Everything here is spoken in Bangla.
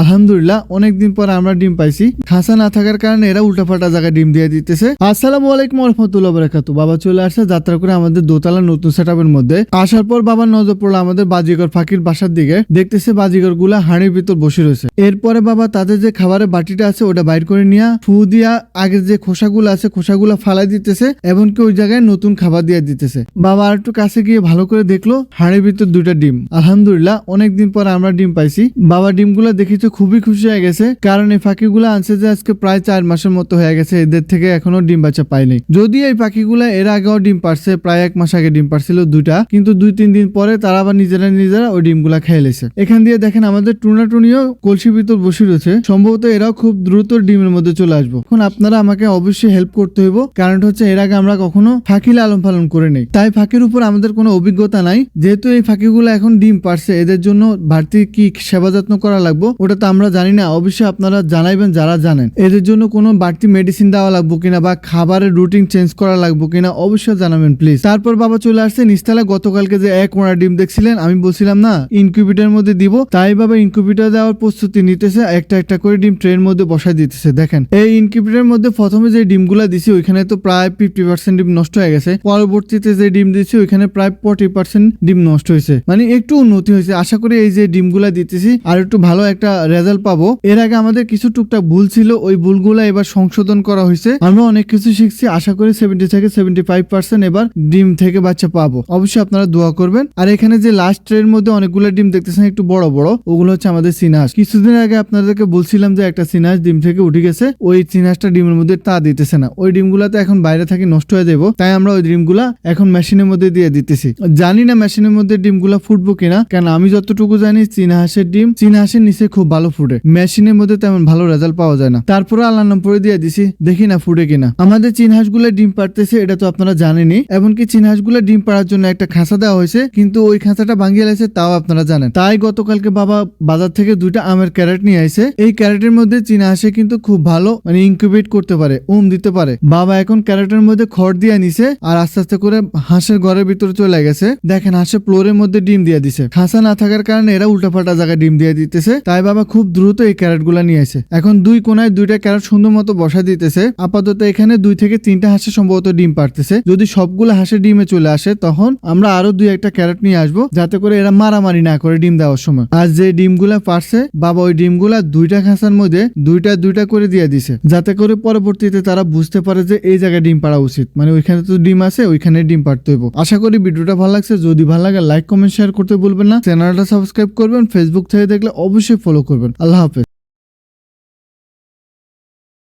আলহামদুলিল্লাহ, অনেকদিন পর আমরা ডিম পাইছি। খাসা না থাকার কারণে এরা উল্টাপাল্টা জায়গায় ডিম দিয়ে দিতেছে। আসসালামু আলাইকুম রহমতুল্লাহ বারাকাতু বাবা চলে আসছে যাত্রা করে আমাদের দোতলা নতুন সেট মধ্যে। আসার পর বাবার নজর পড়ল আমাদের বাজিগর ফাঁকির বাসার দিকে। দেখতেছে বাজিগরগুলা হাঁড়ির ভিতর বসে রয়েছে। এরপরে বাবা তাদের যে খাবারের বাটিটা আছে ওটা বাইর করে নিয়ে ফু দিয়া আগের যে খোসাগুলো আছে, খোসাগুলো ফালাই দিতেছে এমনকি ওই জায়গায় নতুন খাবার দিয়ে দিতেছে। বাবা আর একটু কাছে গিয়ে ভালো করে দেখল হাঁড়ির ভিতর দুইটা ডিম। আলহামদুলিল্লাহ, অনেকদিন পর আমরা ডিম পাইছি। বাবা ডিমগুলো দেখি তো খুবই খুশি হয়ে গেছে, কারণ এই পাখিগুলো আনছে যে আজকে প্রায় চার মাসের মতো হয়ে গেছে, এদের থেকে এখনও ডিম বাচ্চা পাইনি যদি এই পাখিগুলো এর আগেও ডিম পারছে প্রায় এক মাস আগে ডিম পারছিল দুইটা, কিন্তু দুই তিন দিন পরে তারা আবার নিজেরা নিজেরা ওই ডিমগুলা খেয়ে লেছে। এখান দিয়ে দেখেন আমাদের টুনা টুনিও কলসির ভিতর বসে রয়েছে, সম্ভবত এরাও খুব দ্রুত ডিমের মধ্যে চলে আসব। এখন আপনারা আমাকে অবশ্যই হেল্প করতে হইব, কারণ হচ্ছে এর আগে আমরা কখনো ফাঁকি লালন পালন করে নেই। তাই ফাঁকির উপর আমাদের কোনো অভিজ্ঞতা নাই, যেহেতু এই ফাঁকিগুলো এখন ডিম পারছে এদের জন্য বাড়তি কি সেবা যত্ন করা লাগবে ওটা তো আমরা জানি না, অবশ্যই আপনারা জানাইবেন যারা জানেন। এদের জন্য কোনো বাড়তি মেডিসিন দেওয়া লাগবে কিনা বা খাবারের রুটিন চেঞ্জ করা লাগবে কিনা অবশ্যই জানাবেন প্লিজ তারপর বাবা চলে আসছে নিস্তালা, গতকালকে যে এক ওড়া ডিম দেখছিলেন, আমি বলছিলাম, না ইনকিউবেটার মধ্যে দিব। তাই বাবা ইনকিউবেটার দেওয়ার প্রস্তুতি নিতেছে, একটা একটা করে ডিম ট্রের মধ্যে বসাই দিতেছে। দেখেন, এই ইনকিউবেটার মধ্যে প্রথমে যে ডিমগুলা দিছি, ওইখানে তো প্রায় ফিফটি পার্সেন্ট ডিম নষ্ট হয়ে গেছে। পরবর্তীতে যে ডিম দিছি, ওইখানে প্রায় ফর্টি পার্সেন্ট ডিম নষ্ট হয়েছে। মানে একটু উন্নতি হয়েছে। আশা করি এই যে ডিমগুলা দিতেছি, আর একটু ভালো একটা রেজাল্ট পাবো। এর আগে আমাদের কিছু টুকটাক ভুল ছিল, ওই ভুলগুলা এবার সংশোধন করা হয়েছে। আমরা অনেক কিছু শিখছি, আশা করি সেভেন্টি থেকে সেভেন্টি ফাইভ পার্সেন্ট এবার ডিম থেকে বাচ্চা পাবো। অবশ্যই আপনারা দোয়া করবেন। আর এখানে যে লাস্ট ট্রের মধ্যে অনেকগুলো ডিম দেখতেছেন, একটু বড় বড়, ওগুলো হচ্ছে আমাদের সিনাস। কিছুদিন আগে আপনাদেরকে বলছিলাম যে একটা সিনাস ডিম থেকে উঠে গেছে, ওই সিনাসটা ডিমের মধ্যে তা দিতেছে না। ওই ডিমগুলাতে এখন বাইরে থেকে নষ্ট হয়ে যাব তাই আমরা ওই ডিমগুলা এখন মেশিনের মধ্যে দিয়ে দিতেছি। জানি না মেশিনের মধ্যে ডিমগুলা ফুটবো কিনা কারণ আমি যতটুকু জানি চীনা হাঁসের ডিম চীনা হাঁসের নিচে খুব ভালো ফুটে মেশিনের মধ্যে তেমন ভালো রেজাল্ট পাওয়া যায় না। তারপরে আল্লাহ নাম পরে দিয়ে দিছি, দেখি না ফুটে কিনা আমাদের চীন হাঁসগুলো ডিম পারতেছে এটা তো আপনারা জানেনই। এমনকি চীন হাঁসগুলো ডিম পাড়ার জন্য একটা খাঁচা দেওয়া হয়েছে, কিন্তু ওই খাঁচাটা ভাঙিয়ে গেছে, তাও আপনারা জানেন। তাই গতকালকে বাবা বাজার থেকে দুইটা আমের ক্যারেট নিয়ে আসে এই ক্যারেটের মধ্যে চীনা হাঁসে কিন্তু খুব ভালো মানে ইনকিউবেট করতে পারে, উম দিতে পারে। বাবা এখন ক্যারেটের মধ্যে খড় দিয়ে নিছে, আর আস্তে আস্তে করে হাঁসের ঘরের ভিতরে চলে গেছে। দেখেন হাঁসের ফ্লোরের মধ্যে ডিম দিয়ে দিছে। খাঁচা না থাকার কারণে এরা উল্টাপাল্টা জায়গায় ডিম দিয়ে দিতেছে। তাই বাবা খুব দ্রুত এই ক্যারেটগুলা নিয়ে আসে। এখন দুই কোনায় দুইটা ক্যারেট সুন্দর মতো বসা দিতেছে। আপাতত এখানে দুই থেকে তিনটা হাঁসে সম্ভবত ডিম পারতেছে যদি সবগুলো হাঁসের ডিমে চলে আসে, তখন আমরা আরও দুই একটা ক্যারেট নিয়ে আসব, যাতে করে এরা মারামারি না করে ডিম দেওয়ার সময়। আর যে ডিমগুলা পারছে বাবা ওই ডিমগুলা দুইটা খাঁচার মধ্যে দুইটা দুইটা করে দিয়ে দিছে। যাতে করে পরবর্তীতে তারা বুঝতে পারে যে এই জায়গায় ডিম পাড়া উচিত। মানে ওইখানে তো ডিম আছে, ওইখানে ডিম পারতে হইব। আশা করি ভিডিওটা ভালো লাগছে। যদি ভালো লাগে, লাইক, কমেন্ট, শেয়ার করতে ভুলবেন না। চ্যানেলটা সাবস্ক্রাইব করবেন। ফেসবুক থেকে দেখলে অবশ্যই ফলো করবেন। আল্লাহ হাফেজ।